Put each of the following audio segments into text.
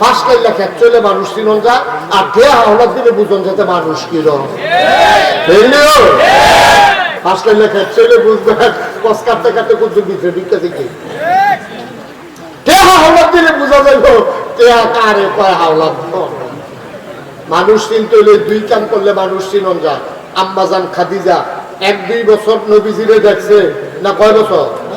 First line লেখা চলে মানুষ যা, আর দেয়া হলার দিলে বুঝন যাতে মানুষ কিরম ফার্স্ট লাইন চলে কস কাটতে কাটতে হলার দিলে বুঝা যাইব, দেয়া কারে কয় হাওলার মানুষ চিনতে হলে দুই কাম করলে মানুষ চিনন যা। আম্মাজান খাদিজা, এক দুই বছর নবীজিরে দেখছে, না কয় বছর?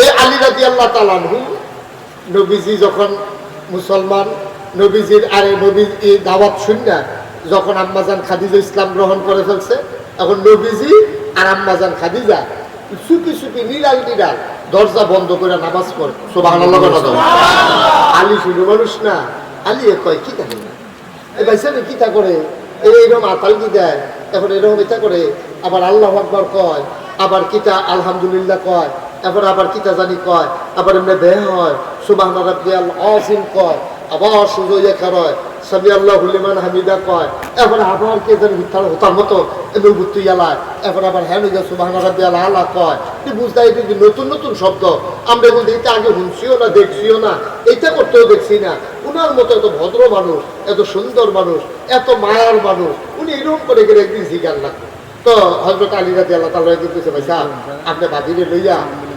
এই আলী রাজি আল্লাহ তালানহু নবীজি যখন মুসলমান নবীজির আরে নবী এই দাওয়াত শুননা যখন আম্মাজান খাদিজা ইসলাম গ্রহণ করে ফেলছে এখন নবীজি আর আম্মাজান খাদিজা চুপি চুপি নিরাল নিরাল দরজা বন্ধ করে নামাজ পড়ে। সোবাহ আলী শুধু মানুষ না আলী এ কয় কি থাকে না। এই ভাইসাবে কিতা করে? এই এরকম আতাল কি দেয়? এখন এরকম এটা করে আবার আল্লাহ আকবর কয় আবার কিতা আলহামদুলিল্লাহ কয়? এবার আবার কিতা জানি কয়? আবার এমনি দেহ হয়। সুবাহ অসীম কয়। আবার আল্লাহ হুলিমান হামিদা কয়। আবার কে হতার মতো আবার হ্যাঁ সুবাহ কয়। বুঝতে যে নতুন নতুন শব্দ? আমরা বলতে এটা আগে শুনছিও না, দেখছিও না। এটা করতেও দেখছি না। উনার মতো এত ভদ্র মানুষ, এত সুন্দর মানুষ, এত মায়ার মানুষ, উনি এরকম করে গেলে একদিন লাগবে। তো হজরত আলী রাজি আল্লাহ তালা সাহেব, আপনি বাদিরে লইয়া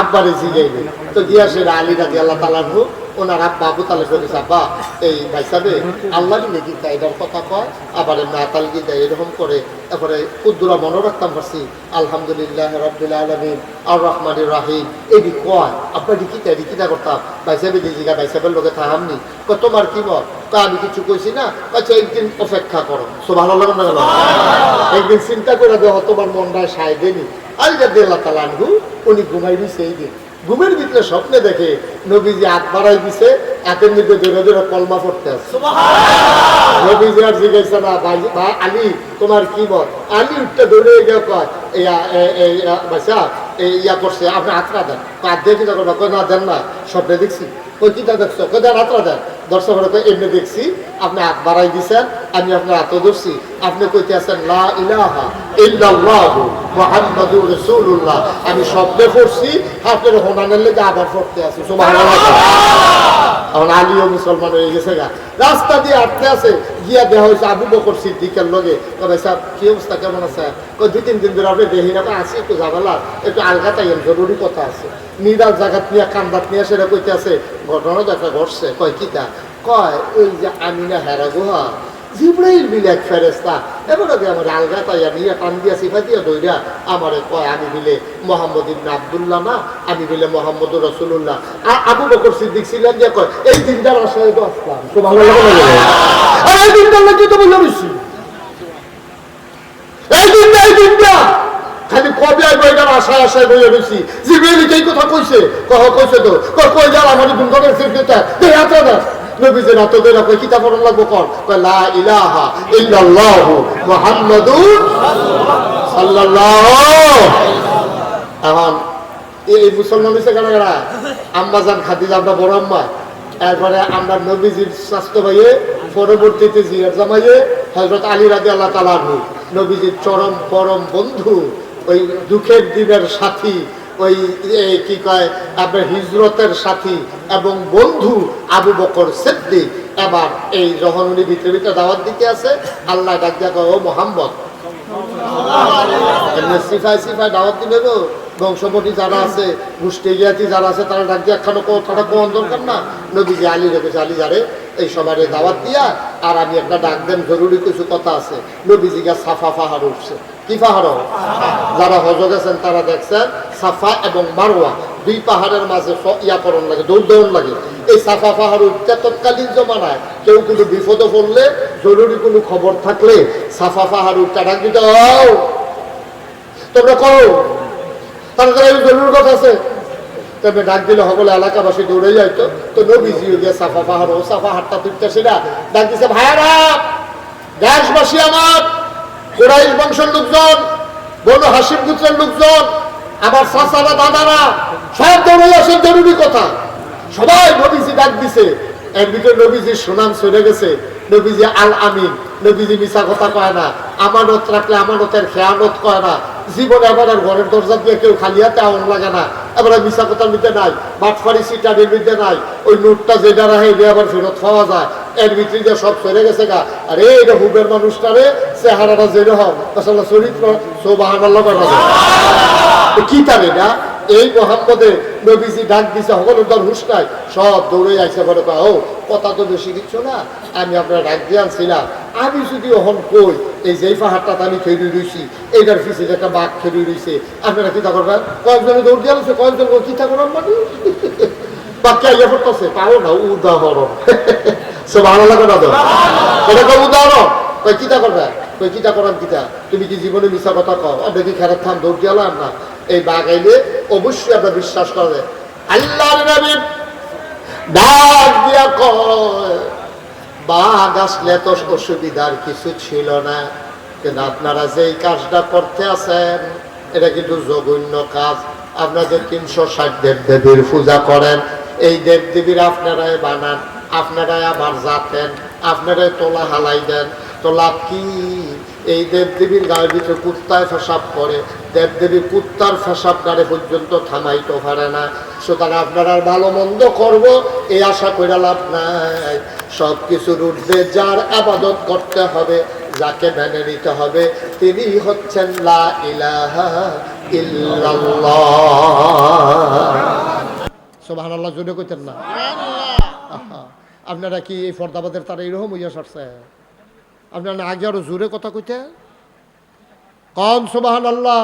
আব্বারে জিগাইবে। তো গিয়া সে আলী রাজি আল্লাহ তালানহু ওনার আব্বা আবু তালে করেছে আব্বা, এই ভাই সাহেব আল্লাহ নাকি এটার কথা কয়? আবার না তাল গীতা এরকম করে তারপরে উদ্দুরা মনে রাখতাম পারছি আলহামদুলিল্লাহ রব্দুল আলমিন আর রহমান রাহিম। এটি কয় কিতা এটি কিতা করতাম? ভাই সাহেব এই জিগা ভাই সাহেবের লোকে থাহামনি। তোমার কি মত? তা আমি কিছু কইছি না আচ্ছা একদিন অপেক্ষা করো। সো ভালো লাগে না একদিন চিন্তা করে দেওয়া তোমার মনটায় সায় দেনি আলিদা দেল্লা তালানহু উনি ঘুমাই দিছে এই দিন। ঘুমের ভিতরে স্বপ্নে দেখে নবীজি হাত বাড়াই দিছে হাতের মধ্যে ধরে ধরে কলমা পড়তে আছে। নবীজি আর জিজ্ঞাসা না ভাই ভাই আলী তোমার কি মত? আলী উঠতে ধরে গিয়ে কয় বাসা এই ইয়া করছে আপনি হাতরা দেন। হাত দিয়ে করবা না দেন না স্বপ্নে দেখছি। ওই কিটা দেখছ? দেন হাতরা দেন। দর্শক এমনি দেখছি, আপনি হাত বাড়াই দিচ্ছেন আমি আপনার হাতও ধরছি। আপনি কইতে আছেন আমি শব্দে পড়ছি, আপনার হোনানের লেগে আবার পড়তে আছি। সুবহানাল্লাহ। এখন আলীও মুসলমান হয়ে গেছে গা। রাস্তা দিয়ে আটকে আছে, গিয়া দেওয়া হয়েছে আবু বকর সিদ্দিকের লগে। কবে সাহেব কি অবস্থা? কেমন আছে? কই দুই, তিন দিন ধরে আপনি দেখি না আসি একটু ঝামেলা। একটু আলগা তাই জরুরি কথা আছে। নিরাল জায়গাত নিয়ে কান্দাত নিয়ে, সেটা কইতে আছে, ঘটনা দেখা ঘটছে। কয় কিতা কয়, ওই যে আমিনা হেরা গুহা জিব্রাইল বিলে এক ফেরেস্তা এবার আগে আমার আলগা তাইয়া নিয়ে টান দিয়া সিফা দিয়া দইরা আমারে কয় আমি বিলে মোহাম্মদ ইবনে আব্দুল্লাহ না আমি বিলে মোহাম্মদ রসুল্লাহ আর আবু বকর সিদ্দিক ছিলেন যে কয় এই দিনটার আশায় তো আসলাম তো ভালো লাগে আর এই দিনটার লাগে তো বললাম এই দিনটা এই দিনটা খালি কবে আইবো এটার আশায় আশায় বইয়া রয়েছি জিব্রাইল এই কথা কইছে? কহ কইছে তো। কয় কই যাও আমার দুর্গমের সিরকিটা দে হাতে না নবীজের হাতে ধরে কই কিতাব পড়ন লাগবো কর? লা ইলাহা ইল্লাল্লাহু মুহাম্মাদুর সাল্লাল্লাহু এখন, এই মুসলমান হয়েছে কেন কেনা আম্মা যান খাদিজা, আমরা বড় আম্মা। এরপরে আমরা নবীজির স্বাস্থ্য ভাইয়ে, পরবর্তীতে জিয়ার জামাইয়ে হজরত আলী রাজি আল্লাহ তালাহু নবীজির চরম পরম বন্ধু, ওই দুঃখের দিনের সাথী ওই কি কয় হিজরতের সাথী এবং বন্ধু আবু বকর সিদ্দিক। এবার এই যখন ভিতরে ভিতরে দাওয়াত দিতে আছে। আল্লাহ ডাক ও মোহাম্মদ। সিফাই দাওয়াত যারা আছে যারা আছে, তারা ডাক দিয়ে কথাটা কোন দরকার না। নবীজি আলী রেখেছে, আলী যারে এই সবাই দাওয়াত দিয়া, আর আমি একটা ডাক দেন, জরুরি কিছু কথা আছে। নবীজি গা সাফা পাহাড় উঠছে। কি পাহাড়? যারা হজ গেছেন, তারা দেখছেন সাফা এবং মারোয়া দুই পাহাড়ের মাঝে স- ইয়া করণ লাগে, দৌড় দৌড় লাগে। এই সাফা পাহাড় উঠতে তৎকালীন জমানায় কেউ কোনো বিপদে পড়লে, জরুরি কোনো খবর থাকলে সাফা পাহাড় উঠতে ডাক দিতে তোমরা করো তারপরে জরুরি কথা আছে। তবে ডাক দিলে সকলে এলাকাবাসী দৌড়ে যাইতো তো নবীজি গিয়ে সাফা পাহাড় ও সাফা হাটটা তুলতে সেটা ডাক দিছে, ভাইয়ারা, দেশবাসী আমার, কোরাইশ বংশের লোকজন, বনু হাসিম গুত্রের লোকজন, আমার চাচারা, দাদারা, সব দৌড়ে আসেন, জরুরি কথা। সবাই নবীজি ডাক দিছে। এর ভিতরে নবীজির সুনাম চলে গেছে। নবীজি আল আমিন নবীজি মিশা কথা কয় না। আমানত রাখলে আমানতের খেয়ানত কয় না। জীবনে আর ঘরের দরজা দিয়ে কেউ খালি হাতে আউন লাগে না। এবার মিশা কথার মধ্যে নাই, বাটফারি সিটারির মধ্যে নাই, ওই নোটটা যেটা রাখে এটা আবার ফেরত পাওয়া যায়, এর ভিতরে যে সব সরে গেছে গা। আর এই এটা হুবের মানুষটারে চেহারাটা যেরকম আসলে চরিত্র সোবাহান আল্লাহ না কি তার এটা? এই মোহাম্মদে নবীজি ডাক দিছে সকলের দল হুশ নাই সব দৌড়ে আইসে বলে কয়, ও কথা তো বেশি কিছু না আমি আপনার ডাক দিয়ে আনছিলাম। আমি যদি ওহন কই এই যে পাহাড়টা আমি খেয়ে রইছি এইটার পিছিয়ে একটা বাঘ খেয়ে রইছে আপনারা কিতা করবেন? কয়েকজনে দৌড় দিয়ে আনছে কয়েকজন কিতা করার মানে? বাক্য ইয়ে করতেছে পাও না উদাহরণ। সে ভালো লাগে না তো উদাহরণ? কই কিতা করবে কই কিতা করান কিতা তুমি কি জীবনে মিশা কথা কও? আমরা কি খেলার থাম দৌড় দিয়ে না? এই বাঘ আইলে অবশ্যই আমরা বিশ্বাস দিয়া কয়, বাঘ আসলে তো অসুবিধার কিছু ছিল না, কিন্তু আপনারা যেই কাজটা করতে আছেন, এটা কিন্তু জঘন্য কাজ। আপনাদের তিনশো ষাট দেব দেবীর পূজা করেন, এই দেব দেবীর আপনারাই বানান, আপনারাই আবার জাতেন, আপনারাই তোলা হালাই দেন। তো লাভ কি? এই দেবদেবীর গায়ের ভিতরে কুত্তায় ফেসাব করে দেবদেবী কুত্তার ফেসাব গাড়ে পর্যন্ত থামাইতে পারে না। সুতরাং আপনারা ভালো মন্দ করব, এই আশা করে লাভ নাই। সব কিছুর ঊর্ধ্বে যার আবাদত করতে হবে, যাকে মেনে নিতে হবে, তিনি হচ্ছেন লা ইলাহা আল্লাহ জোরে কইতেন না। আপনারা কি এই ফর্দাবাদের তারা এরকম হইয়া সারছে আপনারা আগে আরও জোরে কথা কইতে? কন সোবাহান আল্লাহ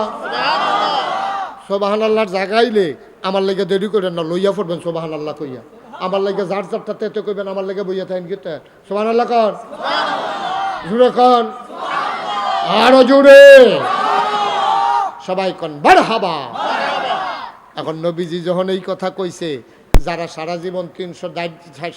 সোবাহান আল্লাহর জাগাইলে আমার লেগে দেরি করেন না, লইয়া পড়বেন সোবাহান আল্লাহ কইয়া। আমার লেগে যার যারটা তেতে কইবেন, আমার লেগে বইয়া থাকেন গীতে। সোবাহান আল্লাহ কন। জোরে কন। আরও জোরে। সবাই কন বার হাবা এখন নবীজি যখন এই কথা কইছে, যারা সারা জীবন তিনশো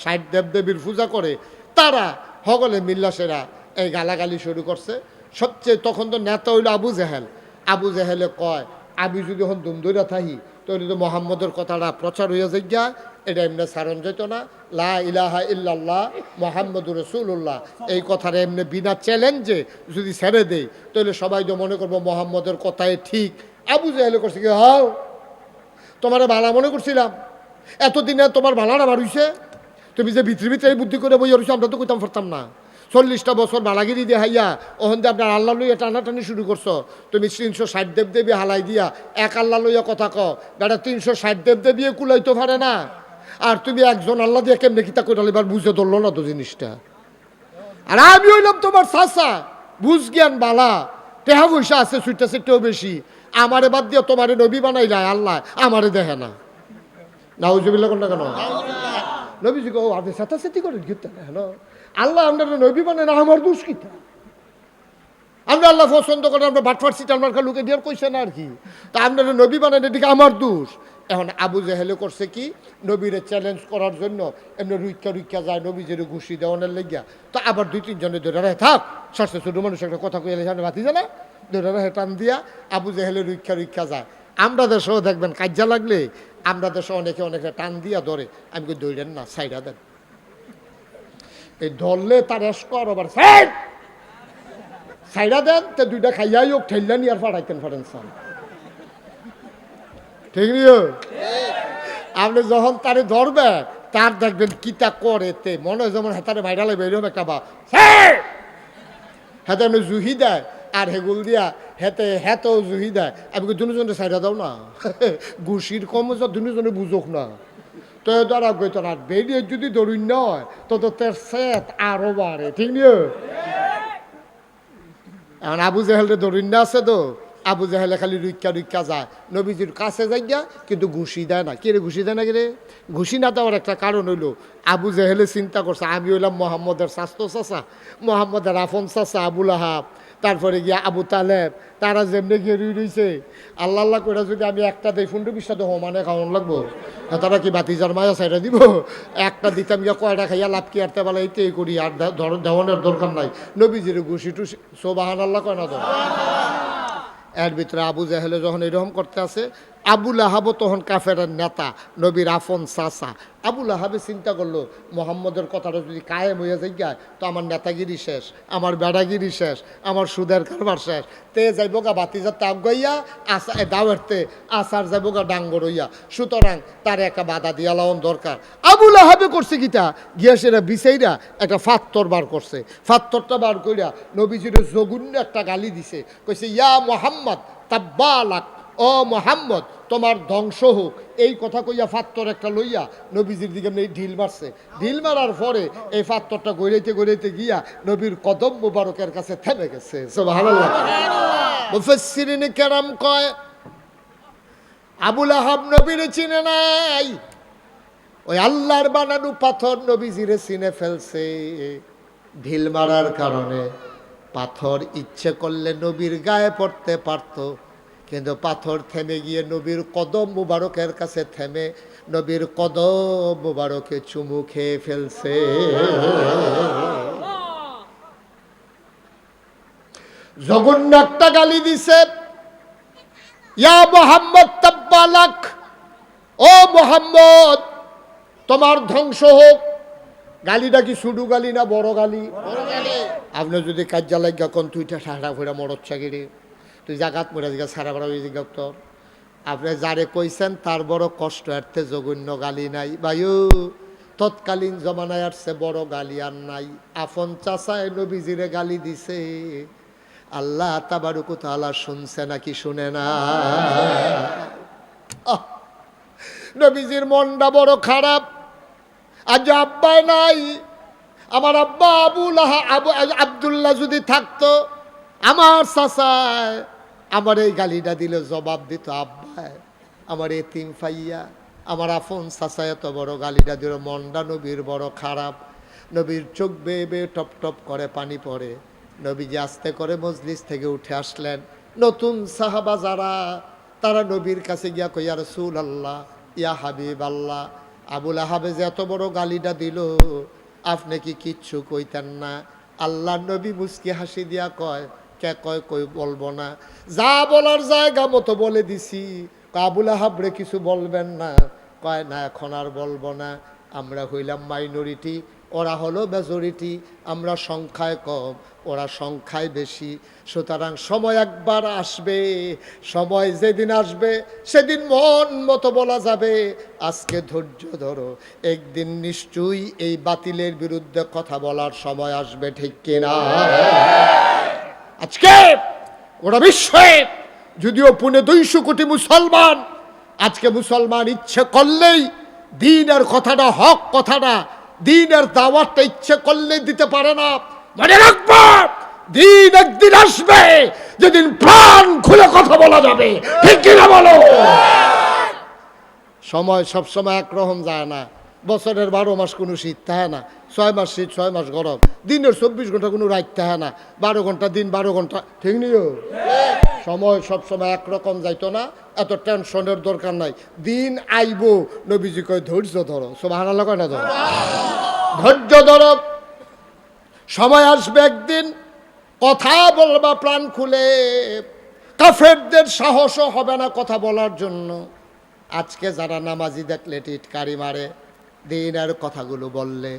ষাট দেব দেবীর পূজা করে, তারা সকলে মিল্লাসেরা এই গালাগালি শুরু করছে। সবচেয়ে তখন তো নেতা হইল আবু জেহেল। আবু জেহেলে কয়, আমি যদি এখন দুমদুরা থাহি, তাহলে তো মোহাম্মদের কথাটা প্রচার হইয়া যাইয়া এটা এমনি সারণ যেত না। লা ইলাহা ইল্লাল্লাহ, মোহাম্মদুর রসুল্লাহ এই কথাটা এমনি বিনা চ্যালেঞ্জে যদি ছেড়ে দেই, তাহলে সবাই তো মনে করব মোহাম্মদের কথাই ঠিক। আবু জেহেলে করছে কি, হাও, তোমার ভালা মনে করছিলাম। এতদিনে তোমার ভালাটা হইছে। তুমি যে ভিতরে ভিতরে বুদ্ধি করে রইছো, আমরা তো কইতাম পারতাম না। চল্লিশটা বছর বালাগিরি দিয়ে হাইয়া ওখান দিয়ে আপনার আল্লাহ লইয়া টানাটানি শুরু করছ তুমি তিনশো ষাট দেব দেবী হালাই দিয়া এক আল্লাহ লইয়া কথা ক বেটা তিনশো ষাট দেব দেবী কুলাইতে পারে না। আর তুমি একজন আল্লাহ দিয়ে কেমনে কিতা করে এবার বুঝে ধরলো না তো জিনিসটা। আর আমি হইলাম তোমার চাচা বুঝ জ্ঞান বালা টেহা পয়সা আছে সুইটা সেটাও বেশি। আমারে বাদ দিয়ে তোমারে নবী বানাই যায় আল্লাহ আমারে দেখে না। নাউজুবিল্লা কোনটা কেন? নবীজি কো আপনি সাথে সাথে করেন কিন্তু হ্যালো আল্লাহ আমরা নবী বানাই না, আমার দুষ কিতা আমরা আল্লাহ পছন্দ করে আমরা বাটফার সিটাল মার্কা লুকে দিয়ে কইছে না আর কি। তা আপনারা নবী বানান এদিকে আমার দোষ। এখন আবু জাহেলে করছে কি? নবীরে চ্যালেঞ্জ করার জন্য এমনি রুইকা রুইকা যায়, নবী নবীজের ঘুষি দেওয়ানের লেগিয়া। তো আবার দুই তিনজনে ধরে রে থাক, সরষে ছোট মানুষ একটা কথা কইলে সামনে বাতি জানা ধরে রে টান দিয়া আবু জেহেলে রুইকা রুইকা যায়। আমরা দেশেও দেখবেন কাজ্যা লাগলে আমরা দেশে অনেকে অনেকে টান দিয়া ধরে। আমি দৌড়েন না সাইডা দেন। এই ধরলে তার এসকর আবার সাইড সাইডা দেন, তে দুইটা খাইয়াই হোক ঠেললেন ইয়ার ফাটাইতেন ফাটেন সান ঠিক আপনি যখন তারে ধরবে, তার দেখবেন কিতা করে তে। মনে হয় যেমন হেতারে ভাইরালে বেরোম একটা বা হেতে এমনি জুহি দেয়, আর হেগুল দিয়া হেতে হেতেও জুহি দেয়। আমি দুজনে সাইডা দাও না? ঘুষির কম দুজনে বুঝোক না। তো দ্বারা গইত না বেরিয়ে যদি ধরুন নয়, তো তো তের সেত আরও বাড়ে, ঠিক নিও এখন আবু জেহেলরে ধরুন না আছে তো, আবু জাহেলে খালি রুইকা রুইকা যায়। নবীজির কাছে যাইয়া কিন্তু ঘুষি দেয় না। কিরে ঘুষি দেয় না কিরে? ঘুষি না দেওয়ার একটা কারণ হইল, আবু জাহেলে চিন্তা করছে, আমি হইলাম মোহাম্মদের স্বাস্থ্য চাষা মোহাম্মদের আফন চাষা আবুল আহাব। তারপরে গিয়া আবু তালেব, তারা যেমনি গিয়ে রুই রইছে, আল্লাহ আল্লাহ করে যদি আমি একটা দেই ফুন্ডু বিশটা তো মানে খাওয়ান লাগবো। তারা কি বাতি বাতিজার মায়া সাইডা দিব? একটা দিতাম গিয়া কয়টা খাইয়া লাভ কি আরতে বেলা এইটাই করি, আর দে- ধর- দেওয়ানোর দরকার নাই। নবীজির ঘুষি টুসি সোবাহান আল্লাহ কয় না তো? এর ভিতরে আবু জাহেলে যখন এরকম করতে আছে আবুল আহাবও তখন কাফেরের নেতা, নবীর আফন সাসা আবুল আহাবে চিন্তা করল, মোহাম্মদের কথাটা যদি কায়েম হয়ে যায় তো আমার নেতাগিরি শেষ, আমার বেড়াগিরি শেষ, আমার সুদের কারবার শেষ। তে যাইব গা বাতিজার তাপ গাইয়া আসা দাওয়ারতে আসার যাইব গা ডাঙ্গর হইয়া। সুতরাং তার একটা বাধা দিয়া লাওন দরকার। আবুল আহাবে করছে কিটা? গিয়া সেটা বিছাইরা একটা ফাত্তর বার করছে। ফাত্তরটা বার কইরা নবীজির জগুন্য একটা গালি দিছে। কইছে, ইয়া মোহাম্মদ, তাব্বালাক ও মোহাম্মদ তোমার ধ্বংস হোক। এই কথা কইয়া ফাত্তর একটা লইয়া নবীজির দিকে এমনি ঢিল মারছে। ঢিল মারার পরে এই ফাত্তরটা গড়াইতে গড়াইতে গিয়া নবীর কদম মুবারকের কাছে থেমে গেছে। কেরাম কয় আবুল আহাব নবীর চিনে নাই। ওই আল্লাহর বানানো পাথর নবীজিরে চিনে ফেলছে। ঢিল মারার কারণে পাথর ইচ্ছে করলে নবীর গায়ে পড়তে পারত কিন্তু পাথর থেমে গিয়ে নবীর কদম মুবারকের কাছে থেমে নবীর কদম মুবারকে চুমু খেয়ে ফেলছে। একটা গালি দিছে। ইয়া মোহাম্মদ তাব্বালাক ও মোহাম্মদ তোমার ধ্বংস হোক। গালিটা কি শুধু গালি না বড় গালি? আপনি যদি কাজ্যা লাগিয়া কোন তুইটা সারা ফেরা মরত চাকিরি তুই জাগাত মরে জিগা সারা বড় জিগা তোর আপনি যারে কইছেন, তার বড় কষ্ট এরতে জঘন্য গালি নাই। বায়ু তৎকালীন জমানায় আসছে বড় গালি আর নাই। আফন চাষায় নবীজিরে গালি দিছে। আল্লাহ তাবারুকু তাআলা শুনছে নাকি শুনে না? নবীজির মনটা বড় খারাপ। আজ আব্বাই নাই। আমার আব্বা আবুল আবু আবদুল্লাহ যদি থাকতো, আমার চাচায় আমার এই গালিটা দিলে জবাব দিত আব্বায় আমার এতিম ফাইয়া, আমার আফন চাচা এত বড় গালিটা দিল মন্ডা নবীর বড় খারাপ। নবীর চোখ বেয়ে বেয়ে টপ টপ করে পানি পড়ে। নবীজি আস্তে করে মজলিস থেকে উঠে আসলেন। নতুন সাহাবা যারা, তারা নবীর কাছে গিয়া কইয়া রসুল আল্লাহ ইয়া হাবিব আল্লাহ আবুল আহাবে যে এত বড় গালিটা দিল, আপনি কি কিচ্ছু কইতেন না? আল্লাহ নবী মুসকি হাসি দিয়া কয় কে কয় কই বলব না। যা বলার জায়গা মতো বলে দিছি। আবুল আহাবরে কিছু বলবেন না। কয়, না, এখন আর বলব না। আমরা হইলাম মাইনরিটি ওরা হলো মেজরিটি আমরা সংখ্যায় কম, ওরা সংখ্যায় বেশি। সুতরাং সময় একবার আসবে। সময় যেদিন আসবে, সেদিন মন মতো বলা যাবে। আজকে ধৈর্য ধরো। একদিন নিশ্চয়ই এই বাতিলের বিরুদ্ধে কথা বলার সময় আসবে, ঠিক কিনা? আজকে ওরা বিশ্বে, যদিও পুনে দুইশো কোটি মুসলমান, আজকে মুসলমান ইচ্ছে করলেই দিনের কথাটা, হক কথাটা, দিনের দাওয়াতটা ইচ্ছে করলেই দিতে পারে না। মনে রাখব, দিন একদিন আসবে, যেদিন প্রাণ খুলে কথা বলা যাবে। ঠিক কিনা বলো? সময় সবসময় একরকম যায় না। বছরের বারো মাস কোনো শীত থাকে না, ছয় মাস শীত, ছয় মাস গরম। দিনের চব্বিশ ঘণ্টা কোনো রাত থাকে না, বারো ঘণ্টা দিন, বারো ঘণ্টা। ঠিক নিও সময় সবসময় একরকম যাইতো না, এত টেনশনের দরকার নাই। দিন আইব, নবীজি কয়, ধৈর্য ধরো। সব হারালো কয় না ধরো ধৈর্য ধরো। সময় আসবে একদিন, কথা বলবা, প্রাণ খুলে। কাফেরদের সাহসও হবে না কথা বলার জন্য। আজকে যারা নামাজি দেখলে টিটকারি মারে। দিনের কথাগুলো বললে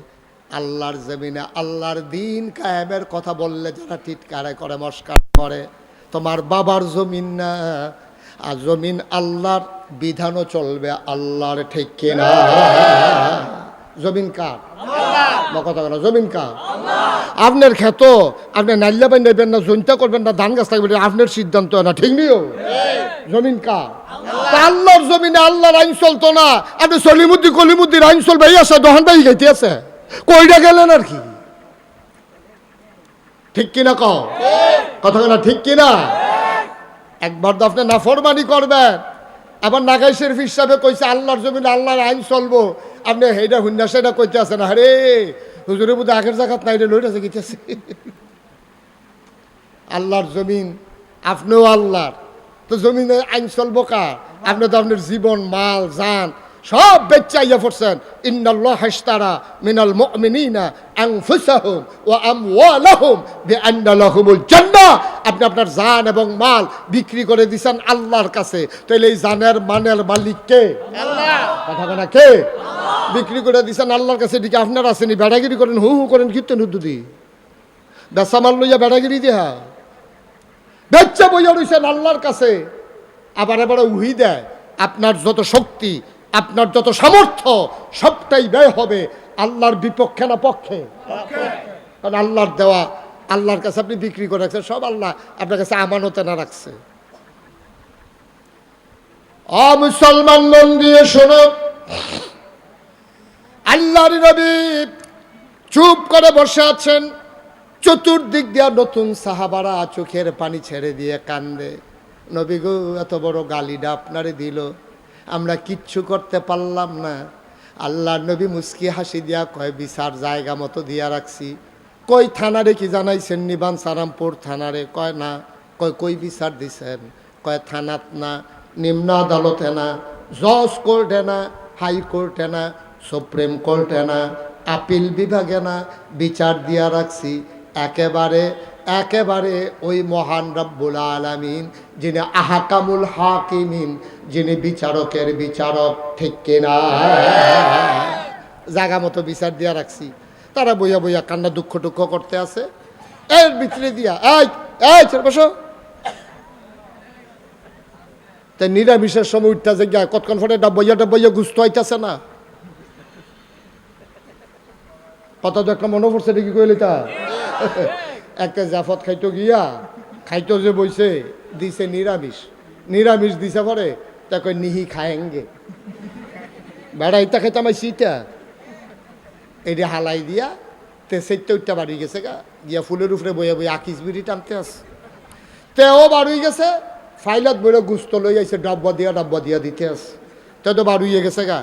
আল্লাহর জমিনে আল্লাহর দিন কায়েমের কথা বললে যারা টিটকারে করে মস্কার করে তোমার বাবার জমিন না। আর জমিন আল্লাহর বিধানও চলবে আল্লাহর ঠিক কিনা? জমিন কার? কথা জমিন কার? আপনার ক্ষেত আপনি নাইল্লা বাই নেবেন না, জৈন্তা করবেন না, ধান গাছ থাকবেন আপনার সিদ্ধান্ত না, ঠিক নিও জমিন তা আল্লাহর জমিনে আল্লাহর আইন চলতো না। আপনি সলিমুদ্দি, কলিমুদ্দির আইন চলবে, এই আছে, দহন বাই গাইতে আছে। কইটা গেলেন আর কি? ঠিক কিনা কও? কথা না ঠিক কিনা? একবার তো আপনি নাফরমানি করবেন। আবার নাগাই শরীফ হিসাবে কইছে, আল্লাহর জমিন আল্লাহর আইন চলবো। আপনি হেইটা হুন্না সেটা কইতে আছেন আরে হুজুরের মধ্যে আগের জায়গাত নাই রে লইটাছে গিতেছে আল্লাহর জমিন আপনিও আল্লাহর। তো জমিনে আইন চলবো কার? আপনি তো আপনার জীবন মাল জান সব বেচাইয়া পড়ছেন ইন্নাল্লাহ হাসতারা মিনাল মুমিনিনা আনফুসাহুম ওয়া আমওয়ালাহুম বিআন্না লাহুমুল জান্নাহ। আপনি আপনার জান এবং মাল বিক্রি করে দিছেন আল্লাহর কাছে। তাহলে এই জানের মানের মালিক কে? আল্লাহ। কথা বলা কে? বিক্রি করে দিছেন, আল্লাহর কাছে এদিকে আপনার আসেনি বেড়াগিরি করেন, হু হু করেন, কীর্তন হুদ্দুদি বেসা মাল লইয়া বেড়াগিরি দেহা বেচ্চা বইয়া রইছেন আল্লাহর কাছে। আবার এবার উহি দেয়, আপনার যত শক্তি, আপনার যত সামর্থ্য, সবটাই ব্যয় হবে আল্লাহর বিপক্ষে না পক্ষে। কারণ আল্লাহর দেওয়া, আল্লাহর কাছে আপনি বিক্রি করে রাখছেন, সব আল্লাহ আপনার কাছে আমানতে না রাখছে। অ, মুসলমান মন দিয়ে শোনো। আল্লাহর নবী চুপ করে বসে আছেন, চতুর্দিক দিয়া নতুন সাহাবারা চোখের পানি ছেড়ে দিয়ে কান্দে। নবী গো, এত বড় গালিটা আপনারে দিল, আমরা কিচ্ছু করতে পারলাম না। আল্লাহ নবী মুস্কি হাসি দিয়া কয় বিচার জায়গা মতো দিয়া রাখছি। কই থানারে কি জানাইছেন, নিবান সারামপুর থানারে? কয় না, কয়, কই বিচার দিছেন? কয়, থানাত না, নিম্ন আদালতে না, জজ কোর্টে না হাইকোর্টে না সুপ্রিম কোর্টে না আপিল বিভাগে না বিচার দিয়া রাখছি। একেবারে একেবারে ওই মহান রব্বুল আলামিন, যিনি আহাকামুল হাকিমিন, যিনি বিচারকের বিচারক, ঠিক কিনা জায়গা মতো বিচার দিয়া রাখছি। তারা বইয়া বইয়া কান্না দুঃখ টুক্ষ করতে আছে। এর ভিতরে দিয়া, এই এই বসো। তাই নিরামিষের সময় উঠতে যে গিয়া, কতক্ষণ ফটে ডাব্বাইয়া ডাব্বাইয়া গুস্ত হইতেছে না? কথা তো একটা মনে পড়ছে নাকি কইলি তা একটা জাফত খাইতো গিয়া, খাইতো যে বইছে, দিছে নিরামিষ। নিরামিষ দিছে পরে, তা কই নিহি খায়েঙ্গে। বেড়া ইটা আমার সিটা এটা হালাই দিয়া, তে সেটটা উঠটা বাড়ি গেছে গা। গিয়া ফুলের উপরে বইয়া বইয়া আকিস বিড়ি টানতে আছে। তেও বাড়ুই গেছে, ফাইলত বইলে গুস্ত লই আইছে, ডাব্বা দিয়া ডাব্বা দিয়া দিতে আছে। তে তো বাড়ুইয়ে গেছে গা।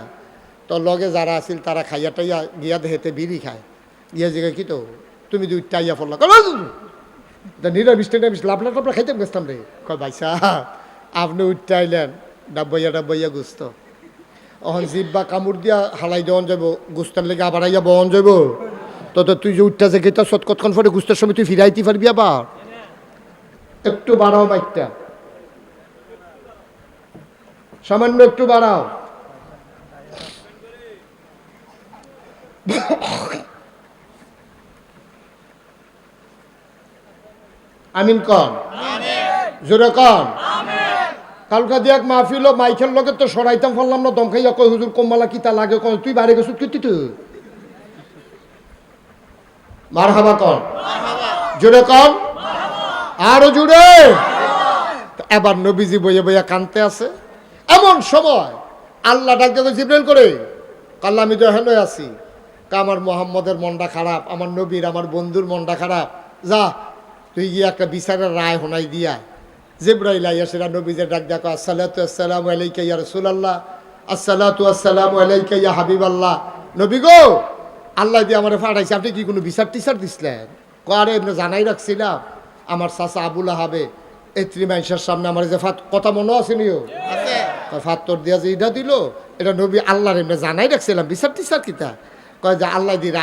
তো লগে যারা আছিল তারা খাইয়া টাইয়া গিয়া দেহেতে বিড়ি খায়। গিয়া জিগা কি তো? তুমি দুই টাইয়া তা নিরামিষ টিরামিষ লাভলা টাবলা খাইতে গেছতাম রে। কয় ভাই সাহ আপনি উঠতে আইলেন ডাব্বাইয়া ডাব্বাইয়া গুস্ত। অহন জিব্বা কামড় দিয়া হালাই দেওয়ান যাব গুস্তার লেগে আবার আইয়া বহন যাব তো তো তুই যে উঠটা যে গেতা সৎ কতক্ষণ পরে গুস্তার সময় তুই ফিরাইতে পারবি আবার? একটু বাড়াও মাইকটা সামান্য একটু বাড়াও। আমিন কন জোরে কন কালকা দিয়ে এক মাহফিল, মাইকের লগে তো সরাইতাম, ফেললাম না দমখাইয়া কই হুজুর, কম্মালা কিতা লাগে? কই তুই বাইরে গেছিস কি তুই মার হাবা কন জোরে কন আরও জোরে। এবার নবীজি বইয়ে বইয়া কানতে আছে। এমন সময় আল্লাহ ডাক দেখো জিব্রেল করে। কাল্লা আমি তো হেন আছি। আমার মোহাম্মদের মনটা খারাপ, আমার নবীর, আমার বন্ধুর মনটা খারাপ। যা তুই গিয়ে একটা বিচারের রায় হোনাই দিয়া জিব্রাইল আইয়া সেটা নবীজের ডাক দেখো আসসালাতু আসসালামু আলাইকা ইয়া রাসূলুল্লাহ আসসালাতু আসসালামু আলাইকা ইয়া হাবিবাল্লাহ। নবী গো আল্লাহ দিয়ে আমারে ফাটাইছে আপনি কি কোনো বিচার টিচার দিছিলেন? কয়ারে এমনি জানাই রাখছিলাম আমার চাচা আবুল আহাবে এত্রি মাইশের সামনে আমার যে ফাত কথা মনে আছে নিও? ফাত ফাত্তর দিয়া যে এটা দিল এটা নবী আল্লাহর এমনি জানাই রাখছিলাম বিচার টিচার কিতা? কয় যে আল্লাহ দিয়ে